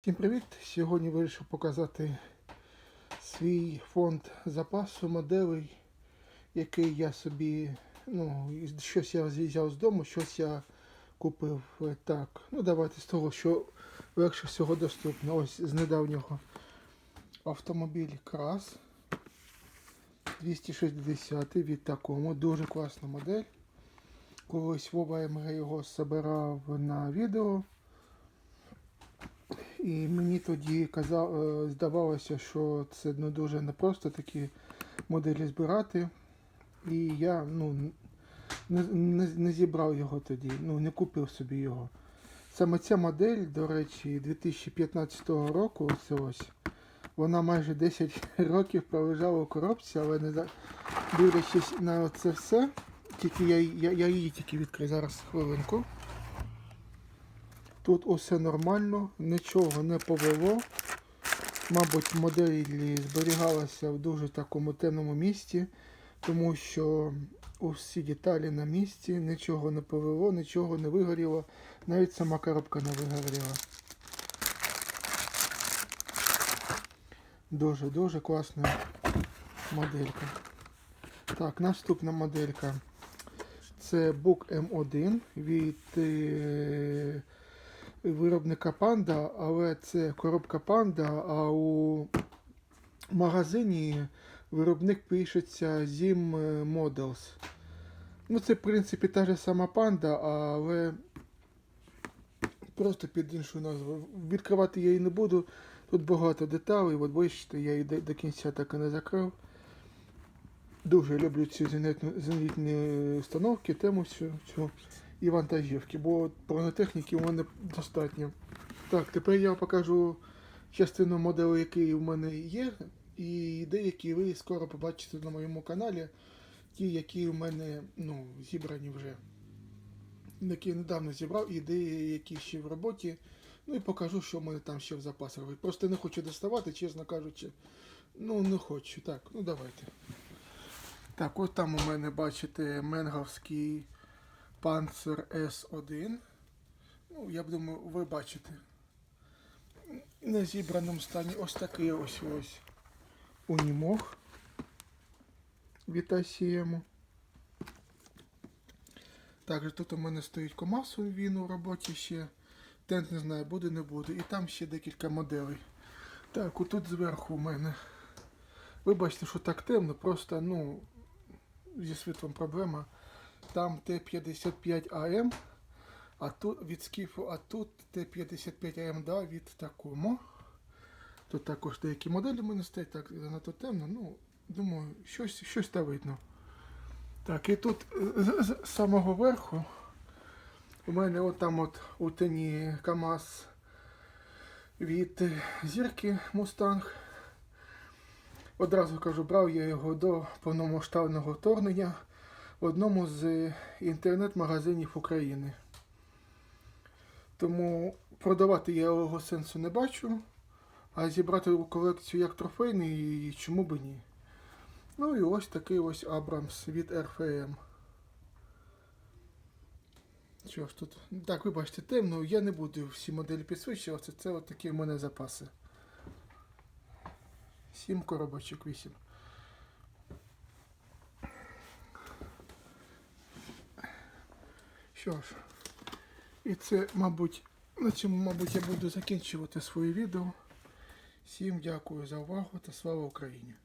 Всім привіт! Сьогодні вирішив показати свій фонд запасу моделей, який я собі, ну, щось я взяв з дому, щось я купив так. Ну, давайте з того, що легше всього доступно. Ось з недавнього автомобіль Крас 260 від такому. Дуже класна модель. Колись Вова МГ його збирав на відео. І мені тоді казав, е, здавалося, що це ну, дуже непросто такі моделі збирати. І я ну, не, не, не зібрав його тоді, ну, не купив собі його. Саме ця модель, до речі, 2015 року, ось ось, вона майже 10 років пролежала у коробці, але не за- дивлячись на це все, тільки я, я, я її тільки відкрию зараз хвилинку. Тут усе нормально, нічого не повело. Мабуть, модель зберігалася в дуже такому темному місці, тому що усі деталі на місці, нічого не повело, нічого не вигоріло, навіть сама коробка не вигоріла. Дуже-дуже класна моделька. Так, наступна моделька. Це Book M1 від е, виробника Panda, але це коробка Panda, а у магазині виробник пишеться Zim Models. Ну, це, в принципі, та ж сама панда, але просто під іншу назву. Відкривати я її не буду. Тут багато деталей. От бачите, я її до, до кінця так і не закрив. Дуже люблю ці зенітні установки, тему цю, цю і вантажівки, бо бронетехніки у мене достатньо. Так, тепер я покажу частину моделей, які у мене є, і деякі ви скоро побачите на моєму каналі. Ті, які у мене ну, зібрані вже. Які я недавно зібрав, і деякі ще в роботі. Ну і покажу, що в мене там ще в запасах. Просто не хочу доставати, чесно кажучи. Ну, не хочу. Так, ну давайте. Так, от там у мене, бачите, менговський Panzer S1. Ну, я думаю, ви бачите. На зібраному стані ось такий ось ось унімог від ACM. Також тут у мене стоїть Комасу, він у роботі ще. Тент не знаю, буде, не буде. І там ще декілька моделей. Так, отут зверху у мене. Ви бачите, що так темно, просто, ну, зі світлом проблема. Там Т-55АМ, а тут від скіфу, а тут Т-55АМ, да, від такому. Тут також деякі моделі мене стоять, так занадто темно, ну, думаю, щось, щось та видно. Так, і тут з, з самого верху у мене отам от у тені КАМАЗ від зірки Мустанг. Одразу кажу, брав я його до повномасштабного вторгнення в одному з інтернет-магазинів України. Тому продавати я його сенсу не бачу, а зібрати колекцію як трофейний, і чому би ні. Ну і ось такий ось Абрамс від РФМ. Що ж тут? Так, ви бачите, темно, я не буду всі моделі підсвічувати, це от такі в мене запаси. Сім коробочок, вісім. Що ж, і це, мабуть, на цьому, мабуть, я буду закінчувати своє відео. Всім дякую за увагу та слава Україні!